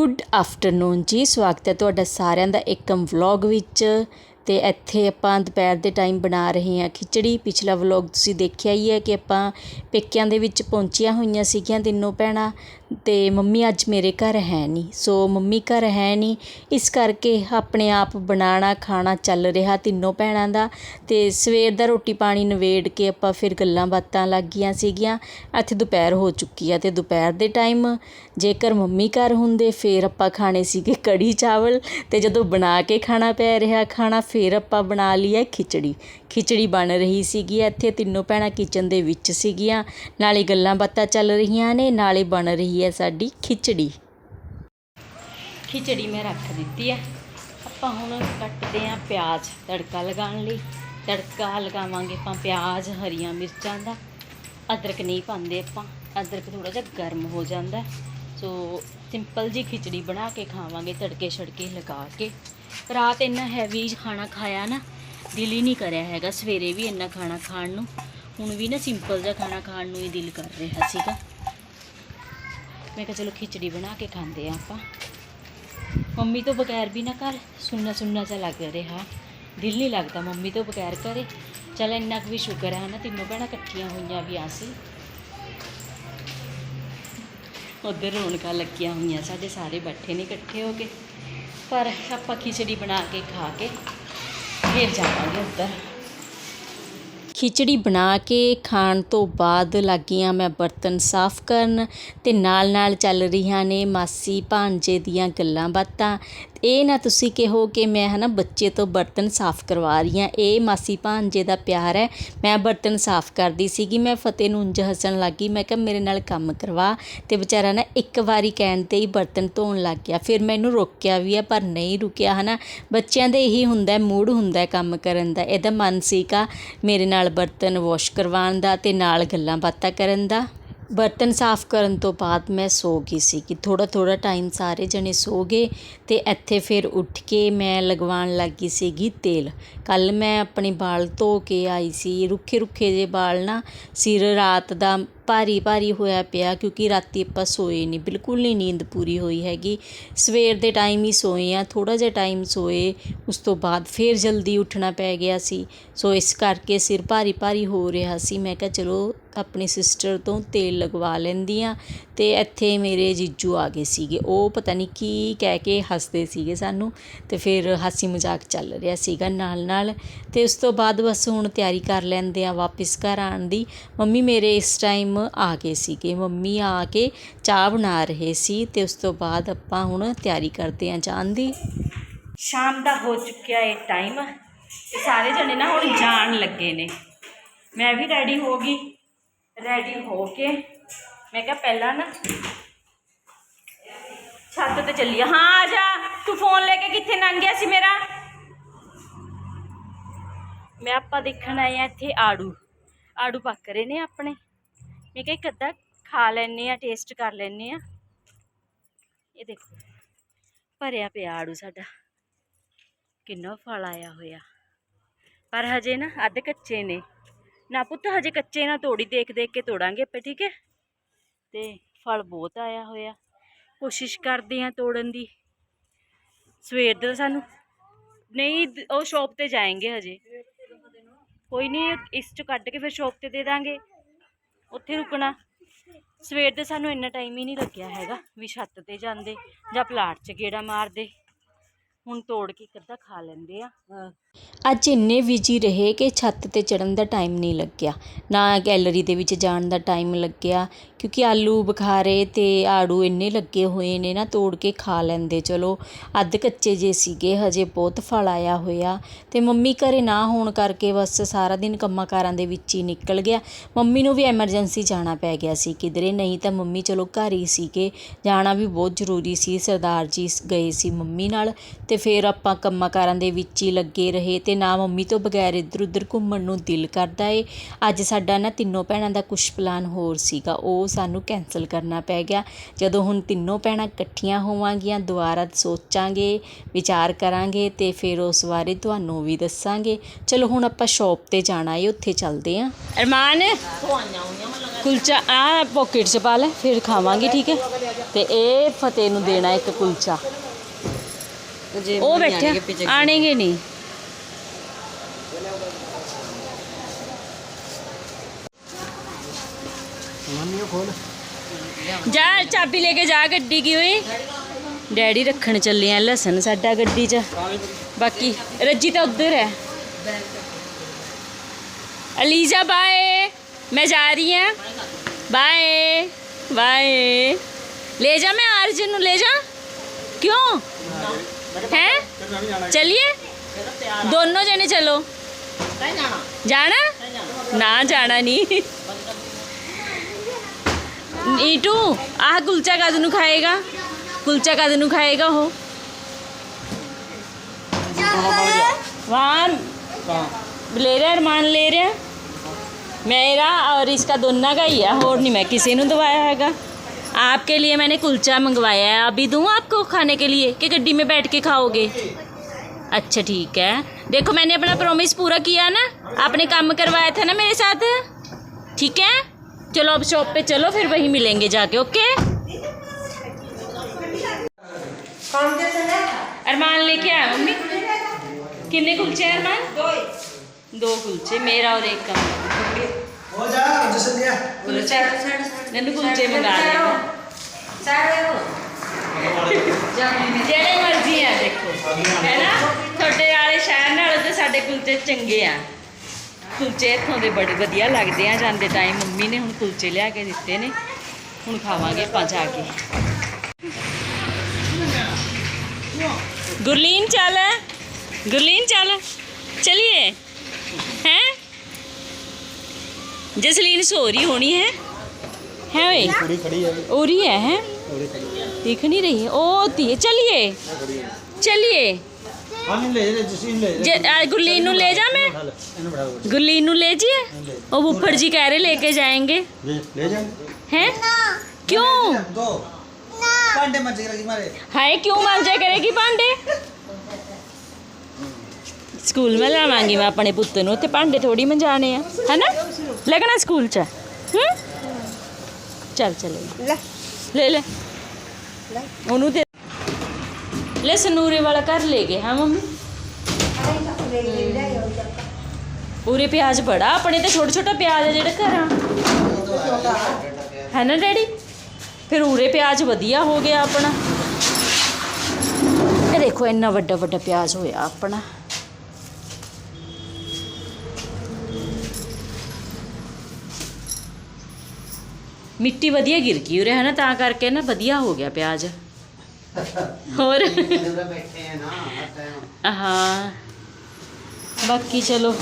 Good afternoon ਜੀ ਸਵਾਗਤ ਹੈ ਤੁਹਾਡਾ ਸਾਰਿਆਂ ਦਾ ਇੱਕਮ ਵਲੌਗ ਵਿੱਚ। ਅਤੇ ਇੱਥੇ ਆਪਾਂ ਦੁਪਹਿਰ ਦੇ ਟਾਈਮ ਬਣਾ ਰਹੇ ਹਾਂ। ਖਿਚੜੀ ਪਿਛਲਾ ਵਲੋਗ ਤੁਸੀਂ ਦੇਖਿਆ ਹੀ ਹੈ ਕਿ ਆਪਾਂ ਪੇਕਿਆਂ ਦੇ ਵਿੱਚ ਪਹੁੰਚੀਆਂ ਹੋਈਆਂ ਸੀਗੀਆਂ ਤਿੰਨੋਂ ਭੈਣਾਂ ਅਤੇ ਮੰਮੀ ਅੱਜ ਮੇਰੇ ਘਰ ਹੈ ਨਹੀਂ। ਸੋ ਮੰਮੀ ਘਰ ਹੈ ਨਹੀਂ। ਇਸ ਕਰਕੇ ਆਪਣੇ ਆਪ ਬਣਾਉਣਾ, ਖਾਣਾ ਚੱਲ ਰਿਹਾ ਤਿੰਨੋਂ ਭੈਣਾਂ ਦਾ ਅਤੇ ਸਵੇਰ ਦਾ ਰੋਟੀ ਪਾਣੀ ਨਵੇੜ ਕੇ ਆਪਾਂ ਫਿਰ ਗੱਲਾਂ ਬਾਤਾਂ ਲੱਗ ਗਈਆਂ ਸੀਗੀਆਂ। ਇੱਥੇ ਦੁਪਹਿਰ ਹੋ ਚੁੱਕੀ ਆ ਅਤੇ ਦੁਪਹਿਰ ਦੇ ਟਾਈਮ ਜੇਕਰ ਮੰਮੀ ਘਰ ਹੁੰਦੇ, ਫਿਰ ਆਪਾਂ ਖਾਣੇ ਸੀਗੇ ਕੜੀ ਚਾਵਲ ਅਤੇ ਜਦੋਂ ਬਣਾ ਕੇ ਖਾਣਾ ਪੈ ਰਿਹਾ, ਖਾਣਾ ਫਿਰ ਆਪਾਂ ਬਣਾ ਲਿਆ ਖਿਚੜੀ। ਖਿਚੜੀ ਬਣ ਰਹੀ ਸੀਗੀ ਇੱਥੇ ਤਿੰਨੋਂ ਭੈਣਾਂ ਕਿਚਨ ਦੇ ਵਿੱਚ ਸੀਗੀਆਂ। ਨਾਲੇ ਗੱਲਾਂ ਬਾਤਾਂ ਚੱਲ ਰਹੀਆਂ ਨੇ, ਨਾਲੇ ਬਣ ਰਹੀ ਹੈ ਸਾਡੀ ਖਿਚੜੀ। ਖਿਚੜੀ ਮੈਂ ਰੱਖ ਦਿੱਤੀ ਹੈ। ਆਪਾਂ ਹੁਣ ਕੱਟਦੇ ਆਂ ਪਿਆਜ਼, ਤੜਕਾ ਲਗਾਉਣ ਲਈ। ਤੜਕਾ ਲਗਾਵਾਂਗੇ ਆਪਾਂ ਪਿਆਜ਼, ਹਰੀਆਂ ਮਿਰਚਾਂ ਦਾ। ਅਦਰਕ ਨਹੀਂ ਪਾਉਂਦੇ ਆਪਾਂ। ਅਦਰਕ ਥੋੜਾ ਜਿਹਾ ਗਰਮ ਹੋ ਜਾਂਦਾ ਸੋ ਸਿੰਪਲ ਜੀ ਖਿਚੜੀ ਬਣਾ ਕੇ ਖਾਵਾਂਗੇ, ਤੜਕੇ ਛੜਕੇ ਲਗਾ ਕੇ। ਰਾਤ ਇੰਨਾ ਹੈਵੀ ਖਾਣਾ ਖਾਇਆ ਨਾ, ਦਿਲ ਹੀ ਨਹੀਂ ਕਰਿਆ ਹੈਗਾ ਸਵੇਰੇ ਵੀ ਇੰਨਾ ਖਾਣਾ ਖਾਣ ਨੂੰ। ਹੁਣ ਵੀ ਨਾ ਸਿੰਪਲ ਜਿਹਾ ਖਾਣਾ ਖਾਣ ਨੂੰ ਹੀ ਦਿਲ ਕਰ ਰਿਹਾ ਸੀਗਾ। ਮੈਂ ਕਿਹਾ ਚਲੋ ਖਿਚੜੀ ਬਣਾ ਕੇ ਖਾਂਦੇ ਆ ਆਪਾਂ। ਮੰਮੀ ਤੋਂ ਬਗੈਰ ਵੀ ਨਾ ਘਰ ਸੁੰਨਾ ਸੁੰਨਾ ਜਿਹਾ ਲੱਗ ਰਿਹਾ। ਦਿਲ ਨਹੀਂ ਲੱਗਦਾ ਮੰਮੀ ਤੋਂ ਬਗੈਰ ਘਰੇ। ਚਲ ਇੰਨਾ ਕੁ ਵੀ ਸ਼ੁਕਰ ਹੈ ਨਾ ਤਿੰਨੋਂ ਭੈਣਾਂ ਇਕੱਠੀਆਂ ਹੋਈਆਂ ਵੀ ਆਸੀਂ ਉਧਰ ਰੌਣਕਾਂ ਲੱਗੀਆਂ ਹੋਈਆਂ, ਸਾਡੇ ਸਾਰੇ ਬੈਠੇ ਨੇ ਇਕੱਠੇ ਹੋ ਕੇ। ਪਰ ਆਪਾਂ ਖਿਚੜੀ ਬਣਾ ਕੇ ਖਾ ਕੇ ਫਿਰ ਜਾਵਾਂਗੇ ਉੱਧਰ। ਖਿਚੜੀ ਬਣਾ ਕੇ ਖਾਣ ਤੋਂ ਬਾਅਦ ਲੱਗੀਆਂ ਮੈਂ ਬਰਤਨ ਸਾਫ਼ ਕਰਨ ਤੇ ਨਾਲ ਨਾਲ ਚੱਲ ਰਹੀਆਂ ਨੇ ਮਾਸੀ ਭਾਂਜੇ ਦੀਆਂ ਗੱਲਾਂ ਬਾਤਾਂ ਇਹ ਨਾ ਤੁਸੀਂ ਕਹੋ ਕਿ ਮੈਂ ਹੈ ਨਾ ਬੱਚੇ ਤੋਂ ਬਰਤਨ ਸਾਫ਼ ਕਰਵਾ ਰਹੀ ਹਾਂ। ਇਹ ਮਾਸੀ ਭਾਂਜੇ ਦਾ ਪਿਆਰ ਹੈ। ਮੈਂ ਬਰਤਨ ਸਾਫ਼ ਕਰਦੀ ਸੀਗੀ, ਮੈਂ ਫਤਿਹ ਨੂੰ ਉਂਝ ਹੱਸਣ ਲੱਗ। ਗਈ ਮੈਂ ਕਿਹਾ, ਮੇਰੇ ਨਾਲ ਕੰਮ ਕਰਵਾ। ਅਤੇ ਵਿਚਾਰਾ ਨਾ ਇੱਕ ਵਾਰੀ ਕਹਿਣ ਤੇ ਹੀ ਬਰਤਨ ਧੋਣ ਲੱਗ ਗਿਆ। ਫਿਰ ਮੈਂ ਇਹਨੂੰ ਰੋਕਿਆ ਵੀ ਹੈ, ਪਰ ਨਹੀਂ ਰੁਕਿਆ ਹੈ ਨਾ ਬੱਚਿਆਂ ਦੇ ਇਹੀ ਹੁੰਦਾ ਮੂਡ ਹੁੰਦਾ ਕੰਮ ਕਰਨ ਦਾ। ਇਹਦਾ ਮਨ ਸੀਗਾ ਮੇਰੇ ਨਾਲ ਬਰਤਨ ਵਾਸ਼ ਕਰਵਾਉਣ ਦਾ ਅਤੇ ਨਾਲ ਗੱਲਾਂ ਬਾਤਾਂ ਕਰਨ ਦਾ। ਬਰਤਨ ਸਾਫ਼ ਕਰਨ ਤੋਂ ਬਾਅਦ ਮੈਂ ਸੋ ਗਈ ਸੀਗੀ। ਥੋੜ੍ਹਾ ਥੋੜ੍ਹਾ ਟਾਈਮ ਸਾਰੇ ਜਣੇ ਸੋ ਗਏ ਅਤੇ ਇੱਥੇ ਫਿਰ ਉੱਠ ਕੇ ਮੈਂ ਲਗਵਾਉਣ ਲੱਗ ਗਈ ਸੀਗੀ ਤੇਲ। ਕੱਲ੍ਹ ਮੈਂ ਆਪਣੇ ਵਾਲ ਧੋ ਕੇ ਆਈ ਸੀ। ਰੁੱਖੇ ਰੁੱਖੇ ਜੇ ਵਾਲ ਨਾ ਸਿਰ ਰਾਤ ਦਾ ਭਾਰੀ ਭਾਰੀ ਹੋਇਆ ਪਿਆ ਕਿਉਂਕਿ ਰਾਤੀ ਆਪਾਂ ਸੋਏ ਨਹੀਂ। ਬਿਲਕੁਲ ਨਹੀਂ ਨੀਂਦ ਪੂਰੀ ਹੋਈ ਹੈਗੀ। ਸਵੇਰ ਦੇ ਟਾਈਮ ਹੀ ਸੋਏ ਆ ਥੋੜ੍ਹਾ ਜਿਹਾ ਟਾਈਮ ਸੋਏ, ਉਸ ਤੋਂ ਬਾਅਦ ਫਿਰ ਜਲਦੀ ਉੱਠਣਾ ਪੈ ਗਿਆ ਸੀ। ਸੋ ਇਸ ਕਰਕੇ ਸਿਰ ਭਾਰੀ ਭਾਰੀ ਹੋ ਰਿਹਾ ਸੀ। ਮੈਂ ਕਿਹਾ ਚਲੋ ਆਪਣੀ ਸਿਸਟਰ ਤੋਂ ਤੇਲ ਲਗਵਾ ਲੈਂਦੀ ਹਾਂ ਅਤੇ ਇੱਥੇ ਮੇਰੇ ਜੀਜੂ ਆ ਗਏ ਸੀਗੇ। ਉਹ ਪਤਾ ਨਹੀਂ ਕੀ ਕਹਿ ਕੇ ਹੱਸਦੇ ਸੀਗੇ ਸਾਨੂੰ ਅਤੇ ਫਿਰ ਹਾਸੀ ਮਜ਼ਾਕ ਚੱਲ ਰਿਹਾ ਸੀਗਾ ਨਾਲ ਨਾਲ ਅਤੇ ਉਸ ਤੋਂ ਬਾਅਦ ਬਸ ਹੁਣ ਤਿਆਰੀ ਕਰ ਲੈਂਦੇ ਆ ਵਾਪਿਸ ਘਰ ਆਉਣ ਦੀ। ਮੰਮੀ ਮੇਰੇ ਇਸ ਟਾਈਮ ਆ ਗਏ ਸੀਗੇ। ਮੰਮੀ ਆ ਕੇ ਚਾਹ ਬਣਾ ਰਹੇ ਸੀ ਅਤੇ ਉਸ ਤੋਂ ਬਾਅਦ ਆਪਾਂ ਹੁਣ ਤਿਆਰੀ ਕਰਦੇ ਹਾਂ ਜਾਣ ਦੀ। ਸ਼ਾਮ ਦਾ ਹੋ ਚੁੱਕਿਆ ਇਹ ਟਾਈਮ ਤੇ ਸਾਰੇ ਜਣੇ ਨਾ ਹੁਣ ਜਾਣ ਲੱਗੇ ਨੇ। ਮੈਂ ਵੀ ਰੈਡੀ ਹੋ ਗਈ। ਰੈਡੀ ਹੋ ਕੇ ਮੈਂ ਕਿਹਾ ਪਹਿਲਾਂ ਨਾ ਛੱਤ ਤੇ ਚੱਲੀ ਆ। ਹਾਂ ਆ ਜਾ ਤੂੰ ਫੋਨ ਲੈ ਕੇ ਕਿੱਥੇ ਲੰਘ ਗਿਆ ਸੀ ਮੇਰਾ ਮੈਂ ਆਪਾਂ ਦੇਖਣ ਆਏ ਆ ਇੱਥੇ ਆੜੂ ਆੜੂ ਪੱਕ ਰਹੇ ਨੇ ਆਪਣੇ ਮੈਂ ਕਿਹਾ ਇੱਕ ਅੱਧਾ ਖਾ ਲੈਨੇ ਆ ਟੇਸਟ ਕਰ ਲੈਨੇ ਆ ਇਹ ਦੇਖੋ ਭਰਿਆ ਪਿਆ ਆੜੂ ਸਾਡਾ ਕਿੰਨਾ ਫਲ ਆਇਆ ਹੋਇਆ ਪਰ ਹਜੇ ਨਾ ਅੱਧ ਕੱਚੇ ਨੇ ਨਾ ਪੁੱਤ, ਹਜੇ ਕੱਚੇ ਨਾ ਤੋੜੀ, ਦੇਖ ਦੇਖ ਕੇ ਤੋੜਾਂਗੇ ਆਪਾਂ, ਠੀਕ ਹੈ? ਤੇ ਫਲ ਬਹੁਤ ਆਇਆ ਹੋਇਆ। ਕੋਸ਼ਿਸ਼ ਕਰਦੇ ਆ ਤੋੜਨ ਦੀ। ਸਵੇਰ ਦਾ ਸਾਨੂੰ ਨਹੀਂ, ਉਹ ਸ਼ੌਪ ਤੇ ਜਾਏਂਗੇ ਹਜੇ। ਕੋਈ ਨਹੀਂ, ਇਸ ਚ ਕੱਢ ਕੇ ਫਿਰ ਸ਼ੌਪ ਤੇ ਦੇ ਦਾਂਗੇ। ਉੱਥੇ ਰੁਕਣਾ। ਸਵੇਰ ਦੇ ਸਾਨੂੰ ਇੰਨਾ ਟਾਈਮ ਹੀ ਨਹੀਂ ਲੱਗਿਆ ਹੈਗਾ ਵੀ ਛੱਤ ਤੇ ਜਾਂਦੇ ਜਾਂ ਪਲਾਟ 'ਚ ਗੇੜਾ ਮਾਰਦੇ। ਹੁਣ ਤੋੜ ਕੇ ਇੱਕ ਅੱਧਾ ਖਾ ਲੈਂਦੇ ਆ। ਅੱਜ ਇੰਨੇ ਬਿਜ਼ੀ ਰਹੇ ਕਿ ਛੱਤ ਤੇ ਚੜ੍ਹਨ ਦਾ ਟਾਈਮ ਨਹੀਂ ਲੱਗਿਆ। ਨਾ ਗੈਲਰੀ ਦੇ ਵਿੱਚ ਜਾਣ ਦਾ ਟਾਈਮ ਲੱਗਿਆ, ਕਿਉਂਕਿ ਆਲੂ ਬੁਖਾਰੇ ਅਤੇ ਆੜੂ ਇੰਨੇ ਲੱਗੇ ਹੋਏ ਨੇ ਨਾ, ਤੋੜ ਕੇ ਖਾ ਲੈਂਦੇ। ਚਲੋ, ਅੱਧ ਕੱਚੇ ਜੇ ਸੀਗੇ, ਹਜੇ ਬਹੁਤ ਫਲ ਆਇਆ ਹੋਇਆ। ਅਤੇ ਮੰਮੀ ਘਰ ਨਾ ਹੋਣ ਕਰਕੇ ਬਸ ਸਾਰਾ ਦਿਨ ਕੰਮਾਂ ਕਾਰਾਂ ਦੇ ਵਿੱਚ ਹੀ ਨਿਕਲ ਗਿਆ। ਮੰਮੀ ਨੂੰ ਵੀ ਐਮਰਜੈਂਸੀ ਜਾਣਾ ਪੈ ਗਿਆ ਸੀ ਕਿਧਰੇ, ਨਹੀਂ ਤਾਂ ਮੰਮੀ ਚਲੋ ਘਰ ਹੀ ਸੀਗੇ। ਜਾਣਾ ਵੀ ਬਹੁਤ ਜ਼ਰੂਰੀ ਸੀ। ਸਰਦਾਰ ਜੀ ਗਏ ਸੀ ਮੰਮੀ ਨਾਲ ਅਤੇ ਫਿਰ ਆਪਾਂ ਕੰਮਾਂ ਕਾਰਾਂ ਦੇ ਵਿੱਚ ਹੀ ਲੱਗੇ ਰਹੇ ਤੇ ਨਾ ਮੰਮੀ ਤੋਂ ਬਗੈਰ ਇੱਧਰ ਉੱਧਰ ਘੁੰਮਣ ਨੂੰ ਦਿਲ ਕਰਦਾ ਏ। ਅੱਜ ਸਾਡਾ ਨਾ ਤਿੰਨੋਂ ਭੈਣਾਂ ਦਾ ਕੁਝ ਪਲਾਨ ਹੋਰ ਸੀਗਾ। ਉਹ ਸਾਨੂੰ ਕੈਨਸਲ ਕਰਨਾ ਪੈ ਗਿਆ। ਜਦੋਂ ਹੁਣ ਤਿੰਨੋਂ ਭੈਣਾਂ ਇਕੱਠੀਆਂ ਹੋਵਾਂਗੀਆਂ ਦੁਬਾਰਾ ਸੋਚਾਂਗੇ ਵਿਚਾਰ ਕਰਾਂਗੇ ਤੇ ਫਿਰ ਉਸ ਬਾਰੇ ਤੁਹਾਨੂੰ ਵੀ ਦੱਸਾਂਗੇ। ਚਲੋ ਹੁਣ ਆਪਾਂ ਸ਼ੌਪ ਤੇ ਜਾਣਾ ਏ ਉੱਥੇ ਚੱਲਦੇ ਆਂ। ਅਰਮਾਨ ਕੁਲਚਾ ਆ ਪਾਕਟ 'ਚ ਪਾ ਲੈ ਫਿਰ ਖਾਵਾਂਗੇ ਠੀਕ ਹੈ ਤੇ ਇਹ ਫਤਿਹ ਨੂੰ ਦੇਣਾ ਇੱਕ ਕੁਲਚਾ। ਉਹ ਬੈਠਿਆ ਆਣੇਗੇ ਨਹੀਂ। ਮੰਮੀ ਖੋਲ। ਜਾ ਚਾਬੀ ਲੈ ਕੇ ਜਾ ਗੱਡੀ ਕੀ ਹੋਈ? ਡੈਡੀ ਰੱਖਣ ਚੱਲੇ ਆ ਲਸਣ ਸਾਡਾ ਗੱਡੀ 'ਚ। ਬਾਕੀ ਰੱਜੀ ਤਾਂ ਉੱਧਰ ਹੈ। ਅਲੀਜ਼ਾ ਬਾਏ। ਮੈਂ ਜਾ ਰਹੀ ਹਾਂ ਬਾਏ ਬਾਏ। ले जा मैं आर्जन ले जा क्यों हैं चलिए दोनों जने चलो जाना ना जाना नहीं नीटू आह कुलचा का दिनू खाएगा। कुल्चा का दिनू खाएगा, हो। वान ले रहे, अरमान ले रहे। मेरा और इसका दोनों का ही है, और नहीं, मैं किसी ने दवाया हैगा। आपके लिए मैंने कुलचा मंगवाया है, अभी दूँ आपको खाने के लिए, कि गड्डी में बैठ के खाओगे? अच्छा ठीक है। देखो, मैंने अपना प्रॉमिस पूरा किया ना, आपने काम करवाया था ना मेरे साथ? ठीक है? चलो अब शॉप पे चलो फिर वहीं मिलेंगे जाके ओके अरमान लेके आया मम्मी कितने कुलचे हैं अरमान दो दो कुलचे मेरा और एक का ਹੋ ਜਾ ਜਸਲਿਆ नंदू कुलचे मंगा लेना ਜਿਹੜੇ ਮਰਜ਼ੀ ਆ ਦੇਖੋ ਹੈ ਨਾ ਤੁਹਾਡੇ ਵਾਲੇ ਸ਼ਹਿਰ ਨਾਲੋਂ ਤੇ ਸਾਡੇ ਕੁਲਚੇ ਚੰਗੇ ਆ ਕੁਲਚੇ ਇੱਥੋਂ ਦੇ ਬੜੇ ਵਧੀਆ ਲੱਗਦੇ ਆ ਜਾਂਦੇ ਟਾਈਮ ਮੰਮੀ ਨੇ ਹੁਣ ਕੁਲਚੇ ਲਿਆ ਕੇ ਦਿੱਤੇ ਨੇ। ਹੁਣ ਖਾਵਾਂਗੇ ਆਪਾਂ ਜਾ ਕੇ। ਗੁਰਲੀਨ ਚੱਲ। ਗੁਰਲੀਨ ਚੱਲ। ਚਲੀਏ। ਹੈ? ਜਸਲੀਨ ਸੋ ਰਹੀ ਹੋਣੀ ਹੈ? ਹੈ ਵੇ? ਥੋੜੀ ਖੜੀ ਹੈ ਹੋ? ਰਹੀ ਹੈ ਹੈ ਦੇਖ ਨਹੀਂ ਰਹੀ। ਉਹ ਹੋਤੀ ਹੈ ਚਲੀਏ। ਚਲਿਏ। है चलिए चलिए ਹਾਂ ਨਹੀਂ ਲੈ ਲੈ ਜਸੀ ਲੈ जे आ, गुरलीन ਨੂੰ ਲੈ ਜਾ ਮੈਂ ਇਹਨੂੰ ਬੜਾ गुरलीन ਨੂੰ ले जिए ओ फुफड़ जी कह रहे लेके जाएंगे ਲੈ ਲੈ ਜਾ हैं क्यों ਦੋ ਪਾਂਡੇ ਮੱਚ ਗਈ ਮਾਰੇ हाय क्यों मांझा करेगी पांडे ਸਕੂਲ ਮੈਂ ਲਾਵਾਂਗੀ ਮੈਂ ਆਪਣੇ ਪੁੱਤ ਨੂੰ ਤੇ ਭਾਂਡੇ ਥੋੜੀ ਮੰਜਾਣੇ ਆ ਹੈਨਾ ਲੱਗਣਾ ਸਕੂਲ ਚ ਹੂੰ ਚੱਲ ਚਲੇ ਲੈ ਲੈ ਲੈ ਉਹਨੂੰ ਦੇ ਲੈ ਸਨੂਰੇ ਵਾਲਾ ਘਰ ਲੈ ਗਏ, ਹਾਂ ਮੰਮੀ? ਪੂਰੇ ਪਿਆਜ਼ ਬੜਾ, ਆਪਣੇ ਤੇ ਛੋਟਾ ਛੋਟਾ ਪਿਆਜ਼ ਆ ਜਿਹੜਾ ਘਰਾਂ। ਹੈ ਨਾ ਡੈਡੀ? ਫਿਰ ਉਰੇ ਪਿਆਜ਼ ਵਧੀਆ ਹੋ ਗਿਆ ਆਪਣਾ। ਇਹ ਦੇਖੋ, ਇੰਨਾ ਵੱਡਾ ਵੱਡਾ ਪਿਆਜ਼ ਹੋਇਆ ਆਪਣਾ। ਮਿੱਟੀ ਵਧੀਆ ਗਿਰ ਗਈ ਉਰੇ, ਹੈ ਨਾ? ਤਾਂ ਕਰਕੇ ਨਾ ਵਧੀਆ ਹੋ ਗਿਆ ਪਿਆਜ਼। ਹੋਰ ਬੈਠੇ ਆ ਨਾ ਹਰ ਟਾਈਮ ਹਾਂ ਬਾਕੀ ਚਲੋ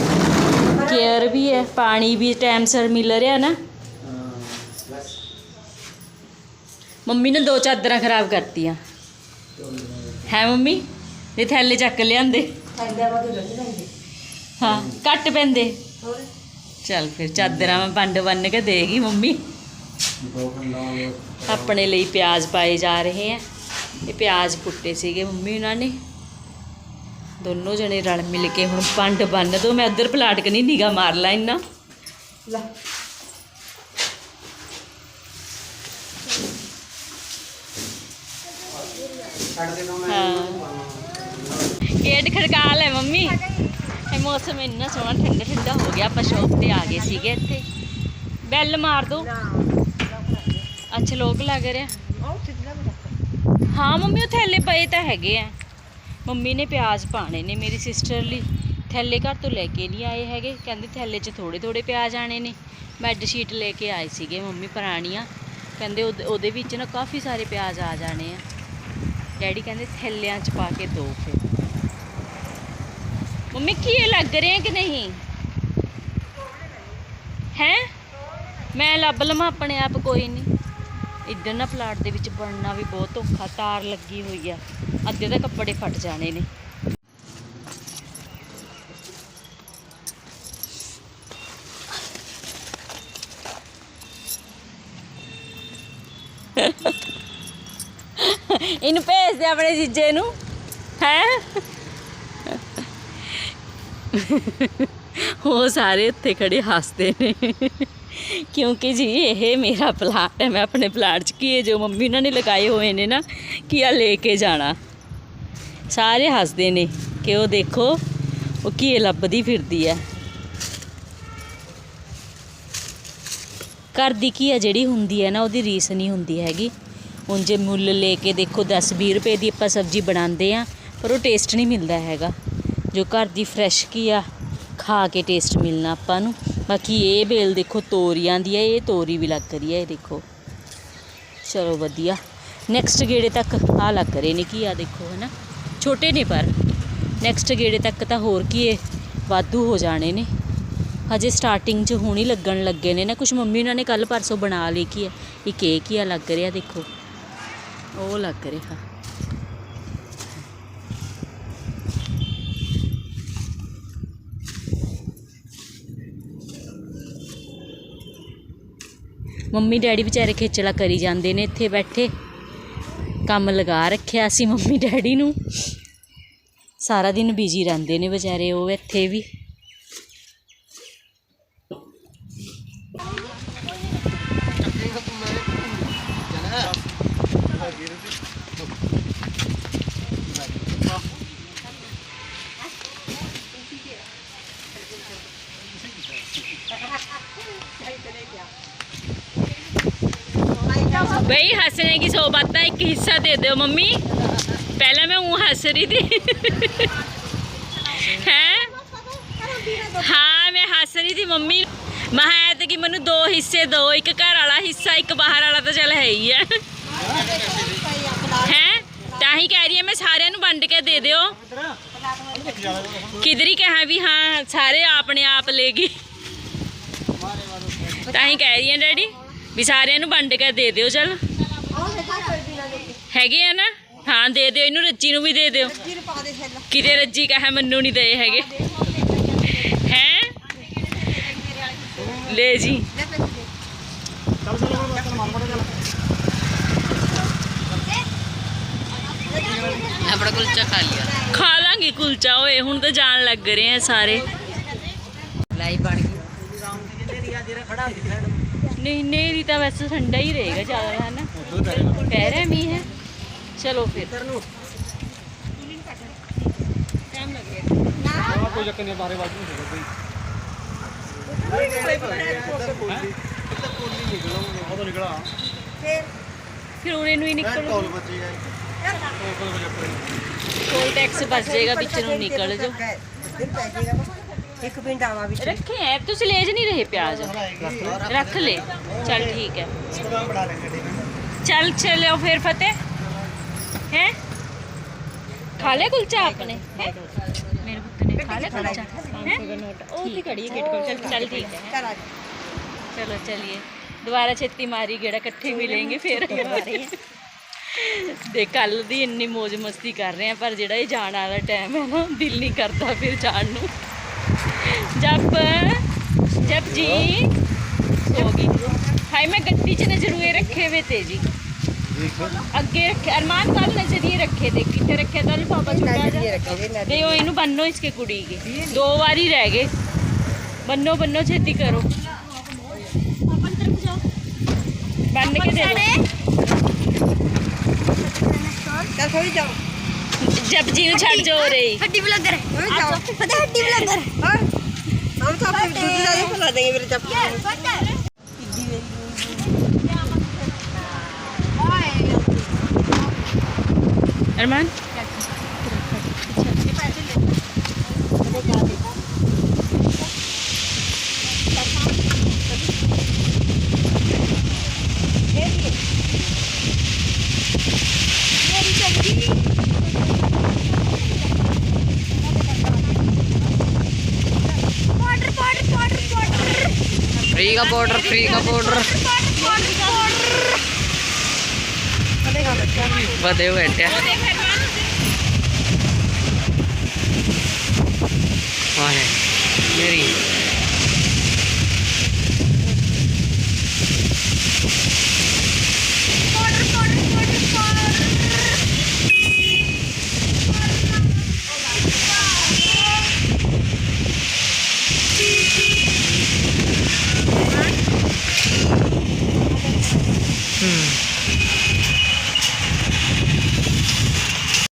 ਕੇਅਰ ਵੀ ਹੈ ਪਾਣੀ ਵੀ ਟਾਈਮ ਸਿਰ ਮਿਲ ਰਿਹਾ ਨਾ ਬਸ ਮੰਮੀ ਨੇ ਦੋ ਚਾਦਰਾਂ ਖਰਾਬ ਕਰਤੀਆਂ ਹੈ ਮੰਮੀ ਇਹ ਥੈਲੇ ਚੱਕ ਲਿਆਂਦੇ ਹਾਂ ਘੱਟ ਪੈਂਦੇ ਚੱਲ ਫਿਰ ਚਾਦਰਾਂ ਮੈਂ ਵੰਡ ਬੰਨ ਕੇ ਦੇਗੀ ਮੰਮੀ ਦੋ ਖੰਡਾ ਆਪਣੇ ਪਿਆਜ਼ ਪਾਏ ਇਹ ਪਿਆਜ਼ ਪੁੱਟੇ ਸੀਗੇ ਮੰਮੀ ਉਹਨਾਂ ਨੇ। ਦੋਨੋਂ ਜਣੇ ਰਲ ਮਿਲ ਕੇ ਹੁਣ ਪੰਡ ਬੰਨ ਦੋ, ਮੈਂ ਉਧਰ ਪਲਾਟ ਕਨੀ ਨਿਗਾ ਮਾਰ ਲਾ ਇੰਨਾ। ਲੈ। ਗੇਟ ਖੜਕਾ ਲੈ ਮੰਮੀ। ਇਹ ਮੌਸਮ ਇੰਨਾ ਸੋਹਣਾ, ਠੰਡਾ ਠੰਡਾ ਹੋ ਗਿਆ, ਆਪਾਂ ਸ਼ੌਪ ਤੇ ਆ ਗਏ ਸੀਗੇ ਇੱਥੇ। ਬੈਲ ਮਾਰ ਦੋ। ਅੱਛਾ, ਲੋਕ ਲੱਗ ਰਿਹਾ ਉਹ ਕਿੱਦਾਂ ਹਾਂ, ਮੰਮੀ, ਉਹ ਥੈਲੇ ਪਏ ਤਾਂ ਹੈਗੇ ਆ। ਮੰਮੀ ਨੇ ਪਿਆਜ਼ ਪਾਣੇ ਨੇ ਮੇਰੀ ਸਿਸਟਰ ਲਈ। ਥੈਲੇ ਘਰ ਤੋਂ ਲੈ ਕੇ ਨਹੀਂ ਆਏ ਹੈਗੇ। ਕਹਿੰਦੇ ਥੈਲੇ 'ਚ ਥੋੜੇ ਥੋੜੇ ਪਿਆਜ਼ ਆਣੇ ਨੇ। ਬੈੱਡ ਸ਼ੀਟ ਲੈ ਕੇ ਆਏ ਸੀਗੇ ਮੰਮੀ ਪੁਰਾਣੀਆਂ। ਕਹਿੰਦੇ ਉਹਦੇ- ਉਹਦੇ ਵਿੱਚ ਨਾ ਕਾਫੀ ਸਾਰੇ ਪਿਆਜ਼ ਆ ਜਾਣੇ ਆ। ਡੈਡੀ ਕਹਿੰਦੇ ਥੈਲਿਆਂ 'ਚ ਪਾ ਕੇ ਦੋ ਫਿਰ। ਮੰਮੀ, ਕੀ ਇਹ ਲੱਗ ਰਹੇ ਕਿ ਨਹੀਂ? ਹੈ? ਮੈਂ ਲੱਭ ਲਵਾਂ ਆਪਣੇ ਆਪ, ਕੋਈ ਨਹੀਂ। ਇੱਧਰ ਨਾ ਪਲਾਟ ਦੇ ਵਿੱਚ ਬਣਨਾ ਵੀ ਬਹੁਤ ਔਖਾ, ਤਾਰ ਲੱਗੀ ਹੋਈ ਆ। ਅੱਧੇ ਤਾਂ ਕੱਪੜੇ ਫਟ ਜਾਣੇ ਨੇ। ਇਹਨੂੰ ਭੇਜ ਦੇ ਆਪਣੇ ਜੀਜੇ ਨੂੰ। ਹੈ? ਉਹ ਸਾਰੇ ਉੱਥੇ ਖੜੇ ਹੱਸਦੇ ਨੇ। ਕਿਉਂਕਿ ਜੀ, ਇਹ ਮੇਰਾ ਪਲਾਟ ਹੈ। ਮੈਂ ਆਪਣੇ ਪਲਾਟ 'ਚ ਕੀ ਜੋ ਮੰਮੀ ਉਹਨਾਂ ਨੇ ਲਗਾਏ ਹੋਏ ਨੇ ਨਾ, ਕਿ ਆ ਲੈ ਕੇ ਜਾਣਾ। ਸਾਰੇ ਹੱਸਦੇ ਨੇ ਕਿ ਉਹ ਦੇਖੋ, ਉਹ ਕੀ ਲੱਭਦੀ ਫਿਰਦੀ ਹੈ। ਘਰ ਦੀ ਕੀ ਹੈ? ਜਿਹੜੀ ਹੁੰਦੀ ਹੈ ਨਾ, ਉਹਦੀ ਰੀਸ ਨਹੀਂ ਹੁੰਦੀ ਹੈਗੀ। ਹੁਣ ਜੇ ਮੁੱਲ ਲੈ ਕੇ ਦੇਖੋ 10 20 ਰੁਪਏ ਦੀ ਆਪਾਂ ਸਬਜ਼ੀ ਬਣਾਉਂਦੇ ਆ ਪਰ ਉਹ ਟੇਸਟ ਨਹੀਂ ਮਿਲਦਾ ਹੈਗਾ। ਜੋ ਘਰ ਦੀ ਫਰੈਸ਼ ਕੀ ਆ, ਖਾ ਕੇ ਟੇਸਟ ਮਿਲਣਾ ਆਪਾਂ ਨੂੰ। ਬਾਕੀ ਇਹ ਬੇਲ ਦੇਖੋ, ਤੋਰੀਆਂ ਦੀ ਹੈ, ਇਹ ਤੋਰੀ ਵੀ ਲੱਗ ਰਹੀ ਹੈ, ਇਹ ਦੇਖੋ। ਚਲੋ ਵਧੀਆ। ਨੈਕਸਟ ਗੇੜੇ ਤੱਕ ਆ ਲੱਗ ਰਹੇ ਨੇ ਕੀ ਆ ਦੇਖੋ, ਹਨਾ? ਛੋਟੇ ਨੇ ਪਰ। ਨੈਕਸਟ ਗੇੜੇ ਤੱਕ ਤਾਂ ਹੋਰ ਕੀ ਇਹ ਵਾਧੂ ਹੋ ਜਾਣੇ ਨੇ। ਹਜੇ ਸਟਾਰਟਿੰਗ 'ਚ ਹੁਣ ਹੀ ਲੱਗਣ ਲੱਗੇ ਨੇ ਨਾ। ਕੁਝ ਮੰਮੀ ਉਹਨਾਂ ਨੇ ਕੱਲ ਪਰਸੋਂ ਬਣਾ ਲਈ ਕੀ ਹੈ ਇੱਕ ਇਹ ਕੀ ਆ ਲੱਗ ਰਿਹਾ, ਦੇਖੋ। ਉਹ ਲੱਗ ਰਿਹਾ। ਮੰਮੀ ਡੈਡੀ ਵਿਚਾਰੇ ਖੇਚਲਾ ਕਰੀ ਜਾਂਦੇ ਨੇ ਇੱਥੇ ਬੈਠੇ। ਕੰਮ ਲਗਾ ਰੱਖਿਆ ਸੀ ਮੰਮੀ ਡੈਡੀ ਨੂੰ। ਸਾਰਾ ਦਿਨ ਬਿਜ਼ੀ ਰਹਿੰਦੇ ਨੇ ਵਿਚਾਰੇ, ਉਹ ਇੱਥੇ ਵੀ। ਬਈ ਹੱਸਣੇ ਕੀ ਸੋ ਬਾਤਾਂ ਇੱਕ ਹਿੱਸਾ ਦੇ ਦਿਓ ਮੰਮੀ। ਪਹਿਲਾਂ ਮੈਂ ਉਹ ਹੱਸ ਰਹੀ ਥੀ ਹੈ? ਹਾਂ, ਮੈਂ ਹੱਸ ਰਹੀ ਸੀ ਮੰਮੀ। ਮੈਂ ਤੇ ਕਿ ਮੈਨੂੰ ਦੋ ਹਿੱਸੇ ਦਿਓ ਇੱਕ ਘਰ ਵਾਲਾ ਹਿੱਸਾ, ਇੱਕ ਬਾਹਰ ਵਾਲਾ ਤਾਂ ਚੱਲ ਹੈ ਹੀ ਹੈ ਹੈ? ਤਾਂ ਹੀ ਕਹਿ ਰਹੀ ਹਾਂ, ਮੈਂ ਸਾਰਿਆਂ ਨੂੰ ਵੰਡ ਕੇ ਦੇ ਦਿਓ। ਕਿਧਰੀ ਕਹਾਂ ਵੀ ਹਾਂ, ਸਾਰੇ ਆਪਣੇ ਆਪ ਲੈ ਗਈ। ਤਾਂ ਹੀ ਕਹਿ ਰਹੀ ਹਾਂ, ਡੈਡੀ। ਵੀ ਸਾਰਿਆਂ ਨੂੰ ਵੰਡ ਕੇ ਦੇ ਦਿਓ ਚਲ। ਹੈਗੇ ਆ ਨਾ? ਹਾਂ ਦੇ ਦਿਓ ਇਹਨੂੰ ਰੱਜੀ ਨੂੰ ਵੀ ਦੇ ਦਿਓ। ਫਿਰ ਪਾ ਦੇ ਛੱਡ ਕਿਤੇ ਰੱਜੀ ਕਹੇ ਮੈਨੂੰ ਨਹੀਂ ਦੇ ਹੈਗੇ। ਹੈ? ਲੈ ਜੀ। ਲੈ ਪੈਸੇ ਦੇ ਆਪਣਾ ਕੁਲਚਾ ਖਾ ਲਿਆ। ਖਾ ਲਾਂਗੇ ਕੁਲਚਾ ਓਏ ਹੁਣ ਤਾਂ ਜਾਣ ਲੱਗ ਰਹੇ ਆ ਸਾਰੇ। ਲਾਈ ਬਣ ਗਈ ਨਹੀਂ ਨੇਰੀ ਤਾਂ ਵੈਸੇ ਠੰਡਾ ਹੀ ਰਹੇਗਾ ਜ਼ਿਆਦਾ ਹੈ ਨਾ ਕਹਿ ਰਿਹਾ ਮੀਂਹ ਹੈ। ਚਲੋ ਫਿਰ। ਟਾਈਮ ਲੱਗ ਰਿਹਾ ਕੋਈ ਚੱਕਰ ਨਹੀਂ ਬਾਰੇ ਬਾਜੂ ਨਹੀਂ। ਕੋਈ ਉਹ ਤਾਂ ਨਿਕਲਾ ਫਿਰ? ਫਿਰ ਉਰੇ ਨੂੰ ਹੀ ਨਿਕਲੋ। ਇੱਕ ਪਿੰਡ ਆਵਾ ਵਿੱਚ रखे हैं तुम लेज नहीं रहे प्याज रख ले चल ठीक है चल चलो फिर फतेह हैं खा ले कुलचा आपने हैं? मेरे पुत्र ने खा ले कुलचा हैं? ठीक है। चल ठीक है ਘਰ ਆ ਜਾ। चलो चलिए ਦੁਬਾਰਾ ਛੇਤੀ ਮਾਰੀ ਗੇੜਾ ਇਕੱਠੇ ਮਿਲेंगे ਫਿਰ। ਦੇ ਕੱਲ ਦੀ ਇੰਨੀ ਮौज ਮਸਤੀ ਕਰ ਰਹੇ ਆ ਪਰ ਜਿਹੜਾ ਇਹ ਜਾਣ ਵਾਲਾ ਟਾਈਮ ਹੈ ਨਾ ਦਿਲ ਨਹੀਂ ਕਰਦਾ ਫਿਰ ਜਾਣ ਨੂੰ। ਜਬ ਜਬ ਜੀ। ਸੋ ਗਈ। ਹਾਈ ਮੈਂ ਗੱਡੀ 'ਚ ਨਜ਼ਰੂਏ ਰੱਖੇ ਹੋਏ ਤੇ ਜੀ। ਅੱਗੇ ਰੱਖੇ ਅਰਮਾਨ ਕੱਲ ਨਜ਼ਰੀਏ ਰੱਖੇ ਦੇ ਕਿੱਥੇ ਰੱਖੇ ਤਾਂ ਲਿਫਾਫਾ ਛੋਟਾ ਰੱਖੇ ਦੇ। ਦੇ ਉਹ ਇਹਨੂੰ ਬੰਨੋ ਇਸਕੇ ਕੁੜੀ ਕੇ। ਦੋ ਵਾਰੀ ਰਹਿ ਗਏ। ਬੰਨੋ ਬੰਨੋ ਛੇਤੀ ਕਰੋ। ਬੰਨ ਕੇ ਦੇ ਦਿਓ ਚੱਲ ਥੋੜੀ ਜਾਓ। ਜਬ ਜੀ ਨੂੰ ਛੱਡ ਜੋ ਰੇ ਹੱਡੀ ਬਲੰਦਰ ਜਾਓ। ਪਤਾ ਹੱਡੀ ਬਲੰਦਰ ਹਾਂ। हम तो अपने दूध ज्यादा खिला देंगे मेरे जब Erman? का पाउडर फ्री का पाउडर बदे बैठे वाह मेरी